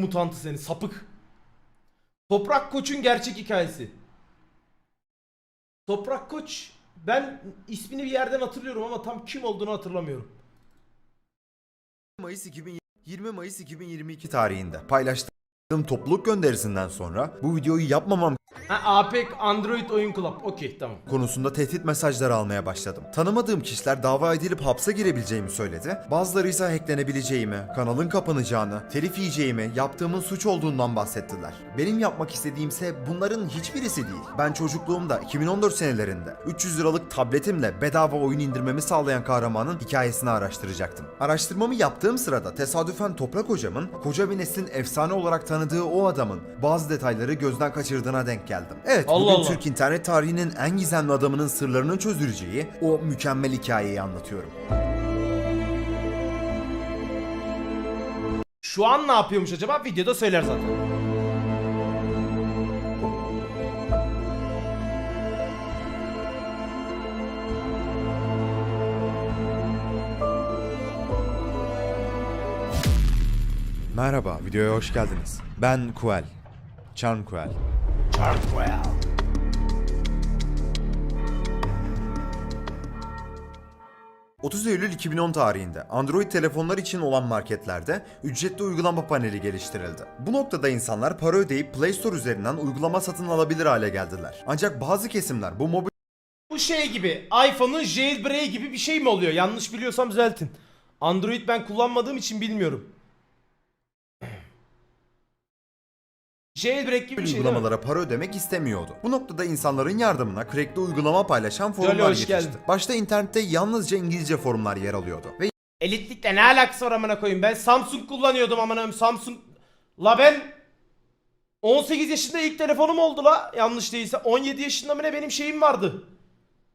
Mutantı seni sapık. Toprak Koç'un gerçek hikayesi. Toprak Koç ben ismini bir yerden hatırlıyorum ama tam kim olduğunu hatırlamıyorum. Mayıs 2020 20 Mayıs 2022 tarihinde paylaştığım topluluk gönderisinden sonra bu videoyu yapmamam Ha APEC Android Oyun Club. Okey tamam. konusunda tehdit mesajları almaya başladım. Tanımadığım kişiler dava edilip hapse girebileceğimi söyledi. Bazıları ise hacklenebileceğimi, kanalın kapanacağını, telif yiyeceğimi, yaptığımın suç olduğundan bahsettiler. Benim yapmak istediğimse bunların hiçbirisi değil. Ben çocukluğumda 2014 senelerinde 300 liralık tabletimle bedava oyun indirmemi sağlayan kahramanın hikayesini araştıracaktım. Araştırmamı yaptığım sırada tesadüfen Toprak hocamın koca bir neslin efsane olarak tanıdığı o adamın bazı detayları gözden kaçırdığına denk geldim. Evet, Allah bugün Allah. Türk internet tarihinin en gizemli adamının sırlarını çözüleceği o mükemmel hikayeyi anlatıyorum. Şu an ne yapıyormuş acaba? Videoda söyler zaten. Merhaba, videoya hoş geldiniz. Ben Kuel. Chan Kuel. 30 Eylül 2010 tarihinde Android telefonlar için olan marketlerde ücretli uygulama paneli geliştirildi. Bu noktada insanlar para ödeyip Play Store üzerinden uygulama satın alabilir hale geldiler. Ancak bazı kesimler bu mobil Bu şey gibi iPhone'un jailbreak gibi bir şey mi oluyor? Yanlış biliyorsam düzeltin. Android ben kullanmadığım için bilmiyorum. Jailbreak gibi bir şey uygulamalara para ödemek istemiyordu. Bu noktada insanların yardımına crackli uygulama paylaşan forumlar hoş yetişti. geldin. Başta internette yalnızca İngilizce forumlar yer alıyordu ve Elitlikle ne alakası var amına koyayım? Ben Samsung kullanıyordum amına koyayım. Samsung La ben 18 yaşında ilk telefonum oldu la. Yanlış değilse 17 yaşında mı ne benim şeyim vardı.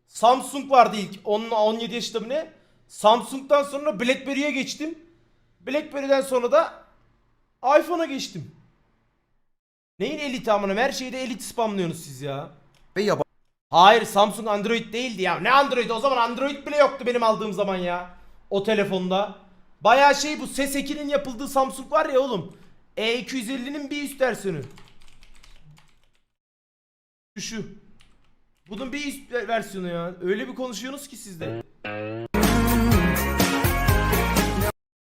Samsung vardı ilk. 10 17 yaşında mı ne? Samsung'dan sonra BlackBerry'e geçtim. BlackBerry'den sonra da iPhone'a geçtim. Neyin eliti amına? Her şeyde elit spamlıyorsunuz siz ya. ve Hayır Samsung Android değildi ya. Ne Android? O zaman Android bile yoktu benim aldığım zaman ya. O telefonda. Bayağı şey bu Ses 2'nin yapıldığı Samsung var ya oğlum. E250'nin bir üst versiyonu. Şu şu. Bunun bir üst versiyonu ya. Öyle bir konuşuyorsunuz ki sizde.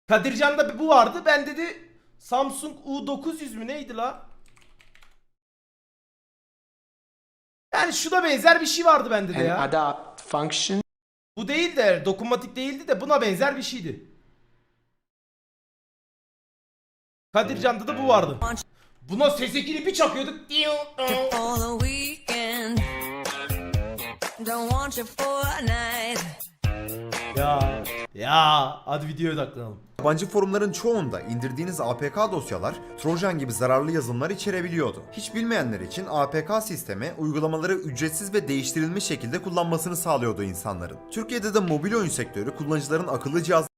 Kadircan'da bu vardı. Ben dedi Samsung U900 mü neydi la? Yani şuna benzer bir şey vardı bende de and ya. adapt function Bu değil de dokunmatik değildi de buna benzer bir şeydi. Kadircan'da da bu vardı. Buna ses ekini bir çakıyorduk. for the weekend. Don't want you for a night. Ya ya hadi videoya odaklanalım. Yabancı forumların çoğunda indirdiğiniz APK dosyalar Trojan gibi zararlı yazılımlar içerebiliyordu. Hiç bilmeyenler için APK sistemi uygulamaları ücretsiz ve değiştirilmiş şekilde kullanmasını sağlıyordu insanların. Türkiye'de de mobil oyun sektörü kullanıcıların akıllı cihaz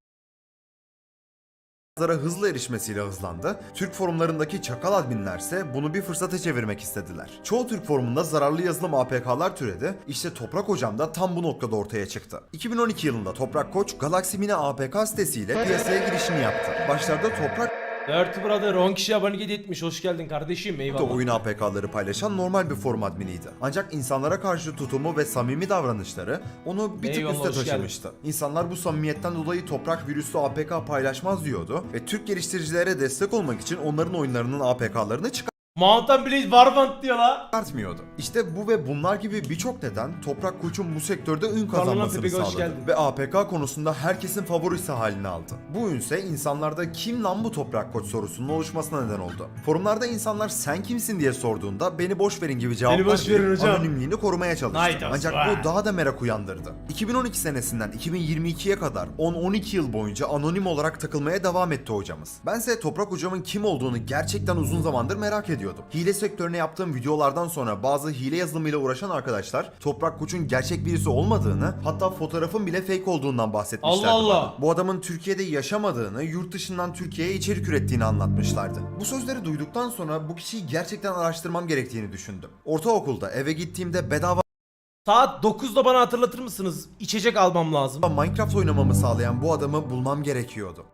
hızlı erişmesiyle hızlandı. Türk forumlarındaki çakal adminlerse bunu bir fırsata çevirmek istediler. Çoğu Türk forumunda zararlı yazılım APK'lar türedi. İşte Toprak Hocam da tam bu noktada ortaya çıktı. 2012 yılında Toprak Koç Galaxy Mini APK sitesiyle piyasaya girişini yaptı. Başlarda Toprak Dirty Brother 10 kişi abone hediye etmiş. Hoş geldin kardeşim. da Eyvallah. oyun APK'ları paylaşan normal bir forum adminiydi. Ancak insanlara karşı tutumu ve samimi davranışları onu bir tık Eyvallah, üste hoş taşımıştı. İnsanlar bu samimiyetten dolayı toprak virüslü APK paylaşmaz diyordu ve Türk geliştiricilere destek olmak için onların oyunlarının APK'larını Mountain Blade Warband diyor la. çıkartmıyordu. İşte bu ve bunlar gibi birçok neden Toprak Koç'un bu sektörde ün kazanmasını hoş sağladı. geldin. Ve APK konusunda herkesin favorisi haline aldı. Bu ünse insanlarda kim lan bu Toprak Koç sorusunun oluşmasına neden oldu. Forumlarda insanlar sen kimsin diye sorduğunda beni boş verin gibi cevaplar boş verin verip hocam. anonimliğini korumaya çalıştı. Haydi Ancak bu daha da merak uyandırdı. 2012 senesinden 2022'ye kadar 10-12 yıl boyunca anonim olarak takılmaya devam etti hocamız. Bense Toprak hocamın kim olduğunu gerçekten uzun zamandır merak ediyordum. Hile sektörüne yaptığım videolardan sonra bazı hile yazılımıyla uğraşan arkadaşlar Toprak Koç'un gerçek birisi olmadığını hatta fotoğrafın bile fake olduğundan bahsetmişlerdi. Allah Allah. bana. Bu adamın Türkiye'de yaşamadığını, yurt dışından Türkiye'ye içerik ürettiğini anlatmışlardı. Bu sözleri duyduktan sonra bu kişiyi gerçekten araştırmam gerektiğini düşündüm. Ortaokulda eve gittiğimde bedava Saat 9'da bana hatırlatır mısınız? İçecek almam lazım. Minecraft oynamamı sağlayan bu adamı bulmam gerekiyordu.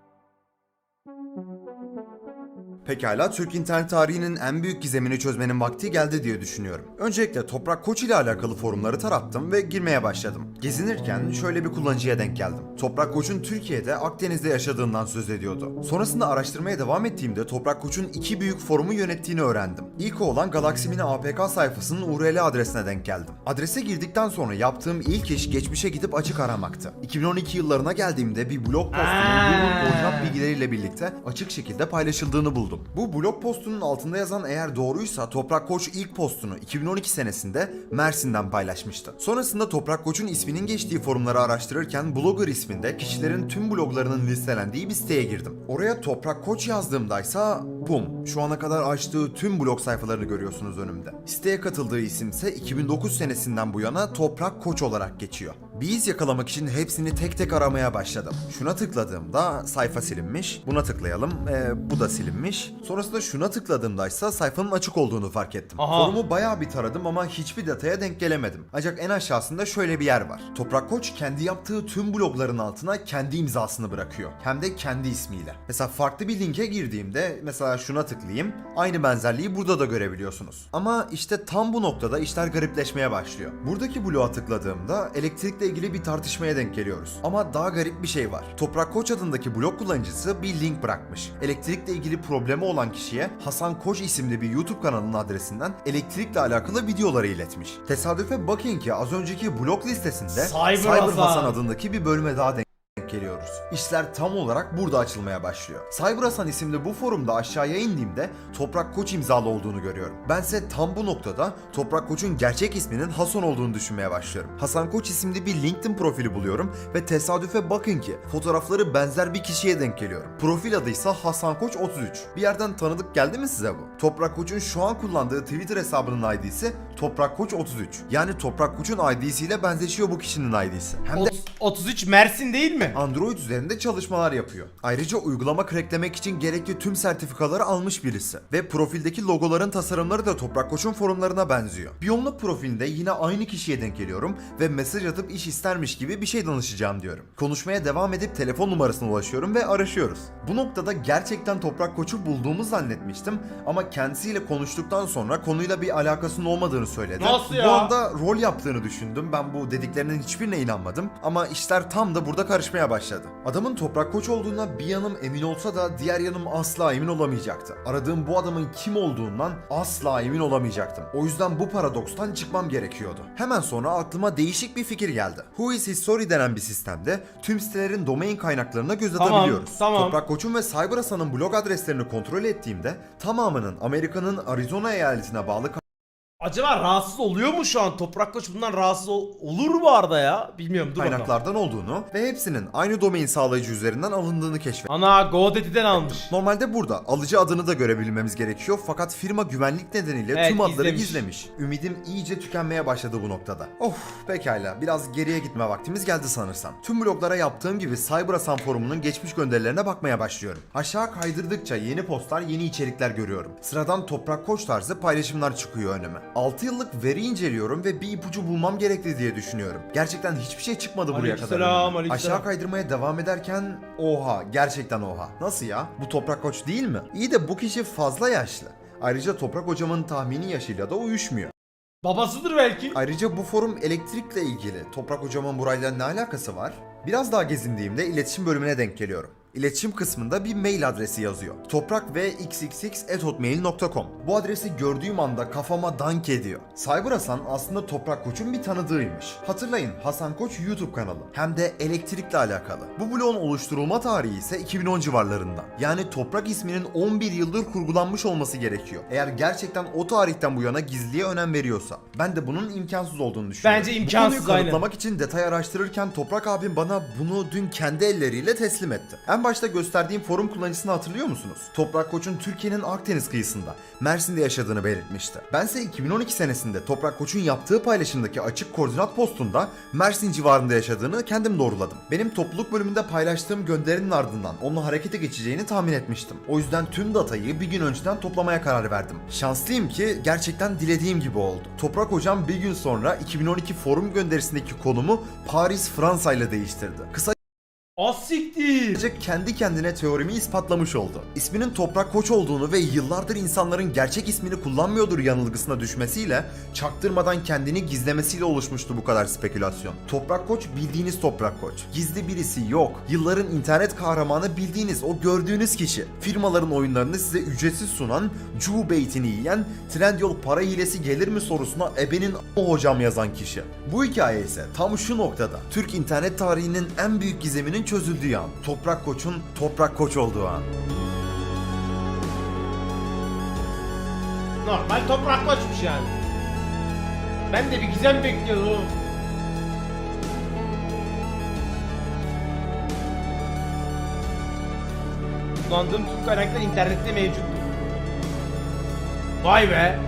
Pekala Türk internet tarihinin en büyük gizemini çözmenin vakti geldi diye düşünüyorum. Öncelikle Toprak Koç ile alakalı forumları tarattım ve girmeye başladım. Gezinirken şöyle bir kullanıcıya denk geldim. Toprak Koç'un Türkiye'de Akdeniz'de yaşadığından söz ediyordu. Sonrasında araştırmaya devam ettiğimde Toprak Koç'un iki büyük forumu yönettiğini öğrendim. İlk olan Galaximini APK sayfasının URL adresine denk geldim. Adrese girdikten sonra yaptığım ilk iş geçmişe gidip açık aramaktı. 2012 yıllarına geldiğimde bir blog postunun Aa. Google orijinal bilgileriyle birlikte açık şekilde paylaşıldığını buldum. Bu blog postunun altında yazan eğer doğruysa Toprak Koç ilk postunu 2012 senesinde Mersin'den paylaşmıştı. Sonrasında Toprak Koç'un isminin geçtiği forumları araştırırken Blogger isminde kişilerin tüm bloglarının listelendiği bir siteye girdim. Oraya Toprak Koç yazdığımdaysa bum şu ana kadar açtığı tüm blog sayfalarını görüyorsunuz önümde. Siteye katıldığı isimse 2009 senesinden bu yana Toprak Koç olarak geçiyor. Bir iz yakalamak için hepsini tek tek aramaya başladım. Şuna tıkladığımda sayfa silinmiş. Buna tıklayalım. Ee, bu da silinmiş. Sonrasında şuna tıkladığımda ise sayfanın açık olduğunu fark ettim. Aha. Forumu bayağı bir taradım ama hiçbir detaya denk gelemedim. Ancak en aşağısında şöyle bir yer var. Toprak Koç kendi yaptığı tüm blogların altına kendi imzasını bırakıyor. Hem de kendi ismiyle. Mesela farklı bir linke girdiğimde mesela şuna tıklayayım. Aynı benzerliği burada da görebiliyorsunuz. Ama işte tam bu noktada işler garipleşmeye başlıyor. Buradaki bloğa tıkladığımda elektrikle ilgili bir tartışmaya denk geliyoruz. Ama daha garip bir şey var. Toprak Koç adındaki blog kullanıcısı bir link bırakmış. Elektrikle ilgili problemi olan kişiye Hasan Koç isimli bir YouTube kanalının adresinden elektrikle alakalı videoları iletmiş. Tesadüfe bakın ki az önceki blog listesinde Cyber Cyber Hasan. Hasan adındaki bir bölüme daha denk geliyoruz. İşler tam olarak burada açılmaya başlıyor. Cyber Hasan isimli bu forumda aşağıya indiğimde Toprak Koç imzalı olduğunu görüyorum. Bense tam bu noktada Toprak Koç'un gerçek isminin Hasan olduğunu düşünmeye başlıyorum. Hasan Koç isimli bir LinkedIn profili buluyorum ve tesadüfe bakın ki fotoğrafları benzer bir kişiye denk geliyorum. Profil adı ise Hasan Koç 33. Bir yerden tanıdık geldi mi size bu? Toprak Koç'un şu an kullandığı Twitter hesabının ID'si Toprak Koç 33. Yani Toprak Koç'un ID'siyle benzeşiyor bu kişinin ID'si. Hem de Ot- 33 Mersin değil mi? Android üzerinde çalışmalar yapıyor. Ayrıca uygulama cracklemek için gerekli tüm sertifikaları almış birisi. Ve profildeki logoların tasarımları da Toprak Koç'un forumlarına benziyor. Biyomluk profilinde yine aynı kişiye denk geliyorum ve mesaj atıp iş istermiş gibi bir şey danışacağım diyorum. Konuşmaya devam edip telefon numarasına ulaşıyorum ve araşıyoruz. Bu noktada gerçekten Toprak Koç'u bulduğumu zannetmiştim ama kendisiyle konuştuktan sonra konuyla bir alakasının olmadığını söyledi. Nasıl ya? Bu anda rol yaptığını düşündüm. Ben bu dediklerinin hiçbirine inanmadım. Ama işler tam da burada karışmaya başladı. Adamın toprak koç olduğuna bir yanım emin olsa da diğer yanım asla emin olamayacaktı. Aradığım bu adamın kim olduğundan asla emin olamayacaktım. O yüzden bu paradokstan çıkmam gerekiyordu. Hemen sonra aklıma değişik bir fikir geldi. Who is History denen bir sistemde tüm sitelerin domain kaynaklarına göz Tamam, atabiliyoruz. tamam. Toprak Koç'un ve Cyber Hasan'ın blog adreslerini kontrol ettiğimde tamamının Amerika'nın Arizona eyaletine bağlı Acaba rahatsız oluyor mu şu an? Toprak Koç bundan rahatsız ol- olur mu Arda ya? Bilmiyorum dur bakalım. kaynaklardan olduğunu ve hepsinin aynı domain sağlayıcı üzerinden alındığını keşfettim. Ana GoDaddy'den almış. Normalde burada alıcı adını da görebilmemiz gerekiyor fakat firma güvenlik nedeniyle Evet, tüm adları gizlemiş. gizlemiş. Ümidim iyice tükenmeye başladı bu noktada. Of pekala biraz geriye gitme vaktimiz geldi sanırsam. Tüm bloglara yaptığım gibi Cyber Hasan forumunun geçmiş gönderilerine bakmaya başlıyorum. Aşağı kaydırdıkça yeni postlar yeni içerikler görüyorum. Sıradan toprak koç tarzı paylaşımlar çıkıyor önüme. 6 yıllık veri inceliyorum ve bir ipucu bulmam gerekli diye düşünüyorum. Gerçekten hiçbir şey çıkmadı buraya kadar. Aleykümselam, önüme. aleykümselam. Aşağı kaydırmaya devam ederken oha gerçekten oha. Nasıl ya? Bu Toprak Koç değil mi? İyi de bu kişi fazla yaşlı. Ayrıca Toprak Hocam'ın tahmini yaşıyla da uyuşmuyor. Babasıdır belki. Ayrıca bu forum elektrikle ilgili. Toprak Hocam'ın burayla ne alakası var? Biraz daha gezindiğimde iletişim bölümüne denk geliyorum. İletişim kısmında bir mail adresi yazıyor. Toprak ve xxx@hotmail.com. Bu adresi gördüğüm anda kafama dank ediyor. Cyber Hasan aslında Toprak Koç'un bir tanıdığıymış. Hatırlayın Hasan Koç YouTube kanalı. Hem de elektrikle alakalı. Bu bloğun oluşturulma tarihi ise 2010 civarlarında. Yani Toprak isminin 11 yıldır kurgulanmış olması gerekiyor. Eğer gerçekten o tarihten bu yana gizliye önem veriyorsa. Ben de bunun imkansız olduğunu düşünüyorum. Bence Bu imkansız, konuyu aynen. kanıtlamak için detay araştırırken Toprak abim bana bunu dün kendi elleriyle teslim etti. En başta gösterdiğim forum kullanıcısını hatırlıyor musunuz? Toprak Koç'un Türkiye'nin Akdeniz kıyısında, Mersin'de yaşadığını belirtmişti. Bense 2012 senesinde Toprak Koç'un yaptığı paylaşımdaki açık koordinat postunda Mersin civarında yaşadığını kendim doğruladım. Benim topluluk bölümünde paylaştığım gönderinin ardından onunla harekete geçeceğini tahmin etmiştim. O yüzden tüm datayı bir gün önceden toplamaya karar verdim. Şanslıyım ki gerçekten dilediğim gibi oldu. Toprak Hocam bir gün sonra 2012 forum gönderisindeki konumu Paris Fransa ile değiştirdi. Kısa Az siktir. Ayrıca kendi kendine teorimi ispatlamış oldu. İsminin Toprak Koç olduğunu ve yıllardır insanların gerçek ismini kullanmıyordur yanılgısına düşmesiyle çaktırmadan kendini gizlemesiyle oluşmuştu bu kadar spekülasyon. Toprak Koç bildiğiniz Toprak Koç. Gizli birisi yok. Yılların internet kahramanı bildiğiniz o gördüğünüz kişi. Firmaların oyunlarını size ücretsiz sunan, cu beytini yiyen, Trendyol para hilesi gelir mi sorusuna ebenin o hocam yazan kişi. Bu hikaye ise tam şu noktada Türk internet tarihinin en büyük gizeminin çözüldüğü an. Toprak Koç'un Toprak Koç olduğu an. Normal toprak koçmuş yani. Ben de bir gizem bekliyordum. Kullandığım tüm kaynaklar internette mevcut. Vay be.